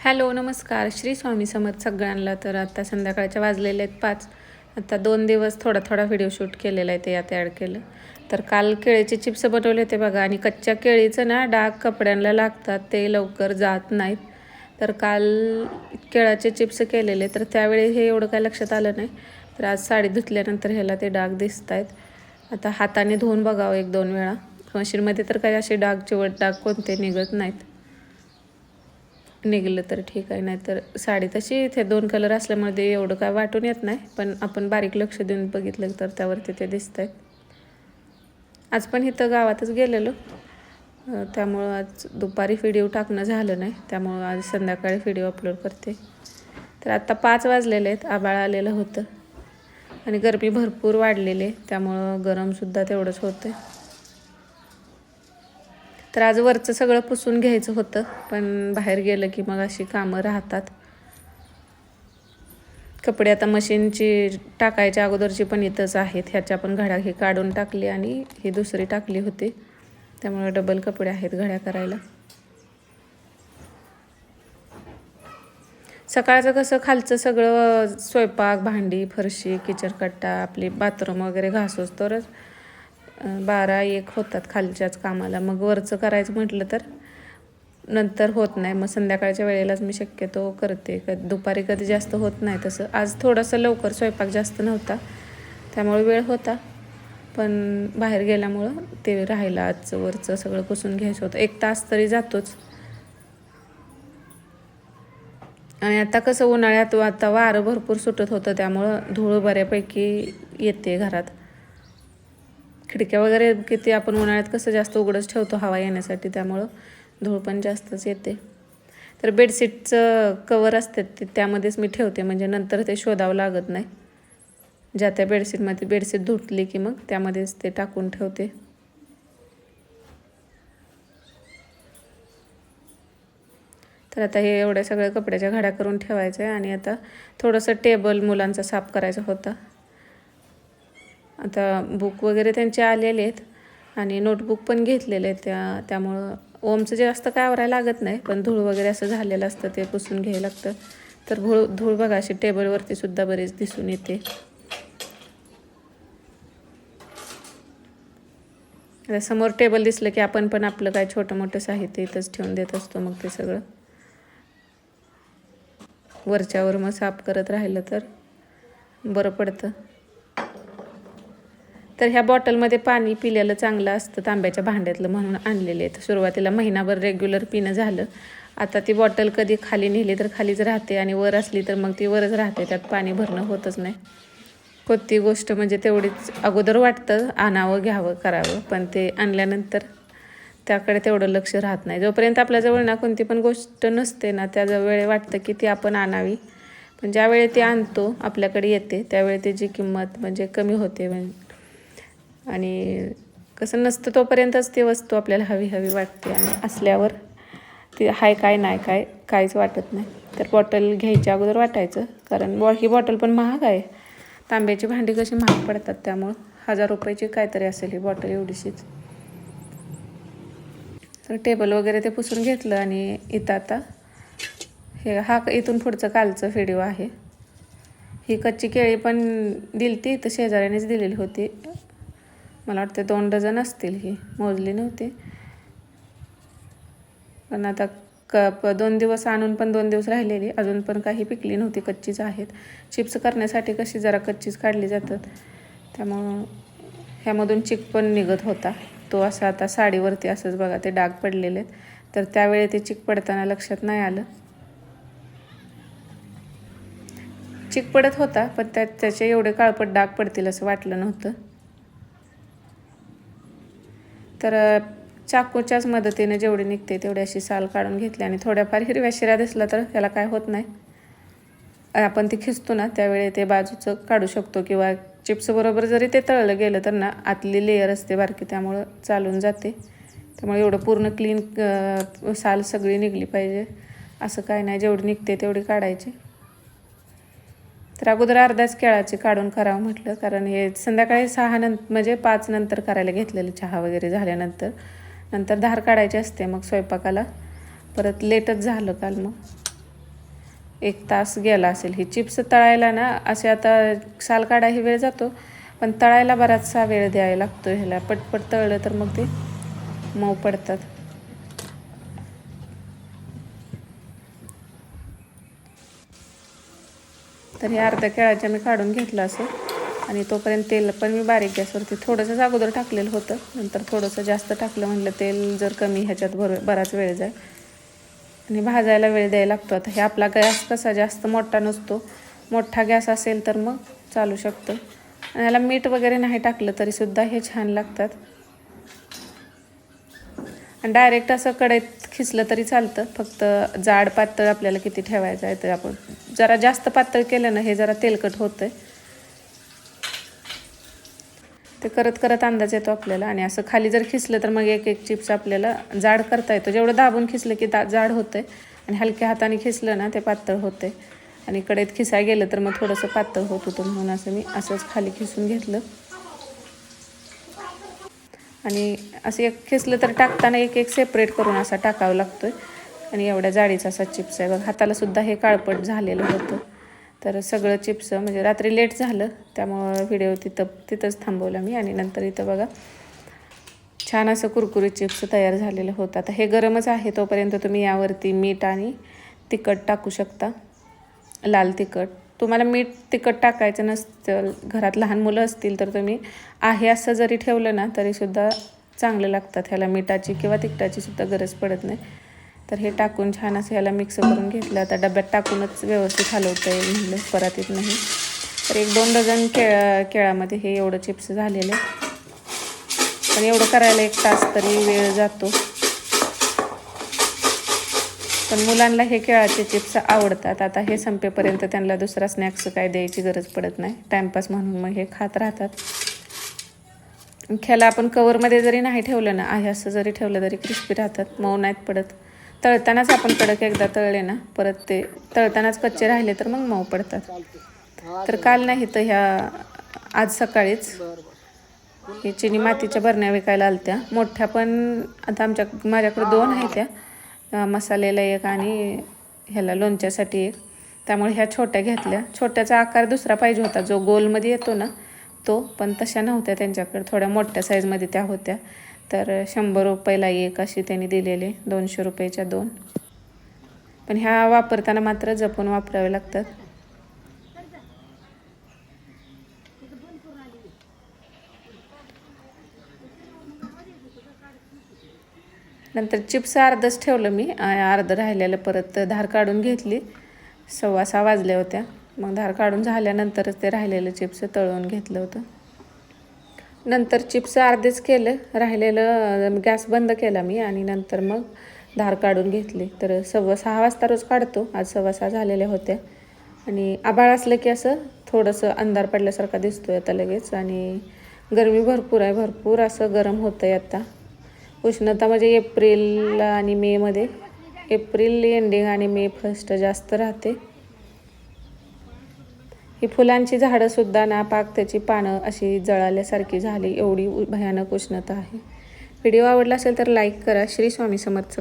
Hello नमस्कार. श्री स्वामी समर्थ सगळ्यांना तर आता संध्याकाळच्या वाजलेले आहेत पाच. आता दोन दिवस थोडा थोडा व्हिडिओ शूट केलेला आहे ते यात ॲड केलं. तर काल केळीचे चिप्स बनवले होते बघा आणि कच्च्या केळीचं ना डाग कपड्यांना लागतात ते लवकर जात नाहीत. तर काल केळाचे चिप्स केलेले तर त्यावेळी हे एवढं काय लक्षात आलं नाही. तर आज साडी धुतल्यानंतर ह्याला ते डाग दिसत आहेत. आता हाताने धुवून बघावं एक दोन वेळा. मशीनमध्ये तर काही असे डाग चिवट डाग कोणते निघत नाहीत. निघलं तर ठीक आहे नाही तर साडी तशी इथे दोन कलर असल्यामुळे ते एवढं काय वाटून येत नाही पण आपण बारीक लक्ष देऊन बघितलं तर त्यावरती ते दिसत आहेत आज पण इथं गावातच गेलेलो. त्यामुळं आज दुपारी व्हिडिओ टाकणं झालं नाही त्यामुळं आज संध्याकाळी व्हिडिओ अपलोड करते. तर आत्ता पाच वाजलेले आहेत आबाळ आलेलं होतं. आणि गरमी भरपूर वाढलेली आहे त्यामुळं गरमसुद्धा तेवढंच होतं तर आज वरचं सगळं पुसून घ्यायचं होतं पण बाहेर गेलं की मग अशी कामं राहतात. कपडे आता मशीनची टाकायच्या अगोदरची पण इथंच आहेत ह्याच्या पण घड्या ही काढून टाकली आणि ही दुसरी टाकली होती. त्यामुळे डबल कपडे आहेत घड्या करायला. सकाळचं कसं खालचं सगळं स्वयंपाक भांडी फरशी किचनकट्टा आपली बाथरूम वगैरे घासोच तरच बारा एक होतात खालच्याच कामाला. मग वरचं करायचं म्हटलं तर नंतर होत नाही. मग संध्याकाळच्या वेळेलाच मी शक्यतो करते. कधी दुपारी कधी जास्त होत नाही तसं. आज थोडंसं लवकर स्वयंपाक जास्त नव्हता. त्यामुळे वेळ होता. पण बाहेर गेल्यामुळं ते राहिलं आजचं वरचं सगळं पुसून घ्यायचं होतं. एक तास तरी जातोच. आणि आता कसं उन्हाळ्यात आता वारं भरपूर सुटत होतं. त्यामुळं धूळ बऱ्यापैकी येते घरात. खिडक्या वगैरे किती आपण उन्हाळ्यात कसं जास्त उघडच ठेवतो हवा येण्यासाठी त्यामुळं धूळ पण जास्तच येते. तर बेडशीटचं कवर असतात ते त्यामध्येच मी ठेवते म्हणजे नंतर ते शोधावं लागत नाही. ज्या त्या बेडशीटमध्ये बेडशीट धुतली की मग त्यामध्येच ते टाकून ठेवते. तर आता हे एवढ्या सगळ्या कपड्याच्या घड्या करून ठेवायचं आहे आणि आता थोडंसं टेबल मुलांचा साफ करायचा होता. आता बुक वगैरे त्यांचे आलेले आहेत आणि नोटबुक पण घेतलेले आहेत. त्या त्यामुळं ओमचं जास्त काय आवरायला लागत नाही पण धूळ वगैरे असं झालेलं असतं ते पुसून घ्यायला लागतं. तर धूळ धूळ बघा अशी टेबलवरती सुद्धा बरेच दिसून येते. आता समोर टेबल दिसलं की आपण पण आपलं काय छोटं मोठं साहित्य इथंच ठेवून देत असतो मग ते सगळं. वरच्यावर मग साफ करत राहिलं तर बरं पडतं. तर ह्या बॉटलमध्ये पाणी पिलेलं चांगलं असतं तांब्याच्या भांड्यातलं म्हणून आणलेले आहेत. सुरुवातीला महिनाभर रेग्युलर पिणं झालं. आता ती बॉटल कधी खाली नेली तर खालीच राहते आणि वर असली तर मग ती वरच राहते. त्यात पाणी भरणं होतच नाही. कोणती गोष्ट म्हणजे तेवढीच अगोदर वाटतं आणावं घ्यावं करावं. पण ते आणल्यानंतर त्याकडे तेवढं लक्ष राहत नाही. जोपर्यंत आपल्याजवळ ना कोणती पण गोष्ट नसते ना त्याजवळ वेळ वाटतं की ती आपण आणावी. पण ज्यावेळी ती आणतो आपल्याकडे येते त्यावेळी त्याची किंमत म्हणजे कमी होते. म्हणजे आणि कसं नसतं तोपर्यंतच ती वस्तू आपल्याला हवी हवी वाटते आणि असल्यावर ती हाय काय नाही काय काहीच वाटत नाही. तर बॉटल घ्यायच्या अगोदर वाटायचं कारण बॉ ही बॉटल पण महाग आहे. तांब्याची भांडी कशी महाग पडतात त्यामुळं हजार रुपयाची काहीतरी असेल ही बॉटल एवढीशीच. तर टेबल वगैरे ते पुसून घेतलं आणि इथं आता हे हा इथून पुढचं कालचं व्हिडिओ आहे. ही कच्ची केळी पण दिलती तर शेजाऱ्यानेच दिलेली होती. मला वाटतं दोन डझन असतील ही. मोजली नव्हती. पण आता क प दोन दिवस आणून पण दोन दिवस राहिलेली. अजून पण काही पिकली नव्हती. कच्चीच आहेत. चिप्स करण्यासाठी कशी जरा कच्चीच काढली जातात. त्यामुळं ह्यामधून चिक पण निघत होता. तो असा आता साडीवरती असंच बघा ते डाग पडलेले आहेत. तर त्यावेळी ते चिक पडताना लक्षात नाही आलं. चिक पडत होता पण त्यात त्याचे एवढे काळपट डाग पडतील असं वाटलं नव्हतं. तर चाकूच्याच मदतीने जेवढी निघते तेवढी अशी साल काढून घेतली आणि थोड्याफार हिरव्या शिऱ्या दिसला तर त्याला काय होत नाही. आपण ती खिचतो ना त्यावेळी ते बाजूचं काढू शकतो किंवा चिप्सबरोबर जरी ते तळलं गेलं तर ना आतली लेयर असते बारकी त्यामुळं चालून जाते. त्यामुळे एवढं पूर्ण क्लीन साल सगळी निघली पाहिजे. असं काय नाही जेवढी निघते तेवढी काढायची. तर अगोदर अर्ध्याच केळाचे काढून करावं म्हटलं. कारण हे संध्याकाळी सहा नंतर म्हणजे पाच नंतर करायला घेतलेलं चहा वगैरे झाल्यानंतर. नंतर धार काढायची असते मग स्वयंपाकाला. परत लेटच झालं काल मग. एक तास गेला असेल. ही चिप्स तळायला ना असे आता साल काढाही वेळ जातो. पण तळायला बराचसा वेळ द्यायला लागतो ह्याला. पटपट तळलं तर मग ते मऊ पडतात. तर हे अर्ध्या केळाच्या मी काढून घेतलं असं. आणि तोपर्यंत तेल पण मी बारीक गॅसवरती थोडंसंच अगोदर टाकलेलं होतं. नंतर थोडंसं जास्त टाकलं म्हटलं तेल जर कमी ह्याच्यात भर बराच वेळ जाईल. आणि भाजायला वेळ द्यायला लागतो. आता हे आपला गॅस कसा जास्त मोठा नसतो. मोठा गॅस असेल तर मग चालू शकतं. आणि ह्याला मीठ वगैरे नाही टाकलं तरीसुद्धा हे छान लागतात. आणि डायरेक्ट असं कढईत खिसलं तरी चालतं. फक्त जाड पातळ आपल्याला किती ठेवायचं आहे तर आपण जरा जास्त पातळ केलं ना हे जरा तेलकट होतं आहे ते करत करत अंदाज येतो आपल्याला आणि असं खाली जर खिसलं तर मग एक एक चिप्स आपल्याला जाड करता येतो. जेवढं दाबून खिसलं की दा जाड होतं आहे आणि हलक्या हाताने खिसलं ना ते पातळ होतं आहे आणि कडेत खिसाय गेलं तर मग थोडंसं पातळ होत होतं म्हणून असं मी असंच खाली खिसून घेतलं. आणि असं एक खिसलं तर टाकताना एक एक सेपरेट करून असा टाकावं लागतो आहे आणि एवढ्या जाडीचा असा चिप्स आहे. बघ हातालासुद्धा हे काळपट झालेलं होतं. तर सगळं चिप्स म्हणजे रात्री लेट झालं त्यामुळं व्हिडिओ तिथं तिथंच थांबवला मी. आणि नंतर इथं बघा छान असं कुरकुरीत चिप्स तयार झालेलं होतं. आता हे गरमच आहे तोपर्यंत तुम्ही यावरती मीठ आणि तिखट टाकू शकता. लाल तिखट. तुम्हाला मीठ तिखट टाकायचं नसतं. घरात लहान मुलं असतील तर तुम्ही आहे असं जरी ठेवलं ना तरीसुद्धा चांगलं लागतात. ह्याला मिठाची किंवा तिखटाची सुद्धा गरज पडत नाही. तर हे टाकून छान असं ह्याला मिक्स करून घेतलं. आता डब्यात टाकूनच व्यवस्थित हलवता येईल म्हणलं परत येत नाही. तर एक दोन डझन केळा केळामध्ये हे एवढं चिप्स झालेले पण एवढं करायला एक तास तरी वेळ जातो. पण मुलांना हे केळाचे चिप्स आवडतात. आता हे संपेपर्यंत त्यांना दुसरा स्नॅक्स काय द्यायची गरज पडत नाही. टाईमपास म्हणून मग हे खात राहतात. ख्याला आपण कवरमध्ये जरी नाही ठेवलं ना आहे असं जरी ठेवलं तरी क्रिस्पी राहतात. मऊ नाहीत पडत. तळतानाच आपण कडक एकदा तळले ना परत ते तळतानाच कच्चे राहिले तर मग मऊ पडतात. तर काल नाही तर ह्या आज सकाळीच हे चिनी मातीच्या बरण्या विकायला आलत्या. मोठ्या पण आता आमच्या माझ्याकडे दोन आहेत त्या. मसाल्याला एक आणि ह्याला लोणच्यासाठी एक. त्यामुळे ह्या छोट्या घेतल्या. छोट्याचा आकार दुसरा पाहिजे होता. जो गोलमध्ये येतो ना तो पण तशा नव्हत्या त्यांच्याकडे. थोड्या मोठ्या साईजमध्ये त्या होत्या. तर शंभर रुपयाला एक अशी त्यांनी दिलेले दोनशे रुपयाच्या दोन. पण ह्या वापरताना मात्र जपून वापरावे लागतात. नंतर चिप्स अर्धच ठेवलं मी अर्धं राहिलेलं परत धार काढून घेतली. सव्वा सहा वाजल्या होत्या. मग धार काढून झाल्यानंतरच ते राहिलेलं चिप्स तळून घेतलं होतं. नंतर चिप्स अर्धेच केलं राहिलेलं गॅस बंद केला मी आणि नंतर मग धार काढून घेतली. तर सव्वा सहा वाजता रोज काढतो आज सव्वा सहा झालेल्या होत्या. आणि आबाळ असलं की असं थोडंसं अंधार पडल्यासारखा दिसतोय आता लगेच आणि गरमी भरपूर आहे भरपूर असं गरम होतं आहे आता. उष्णता म्हणजे एप्रिल आणि मेमध्ये एप्रिल एंडिंग आणि मे फर्स्ट जास्त राहते. ही फुलांची झाडंसुद्धा ना पाक त्याची पानं अशी जळाल्यासारखी झाली एवढी भयानक उष्णता आहे. व्हिडिओ आवडला असेल तर लाईक करा. श्री स्वामी समर्थ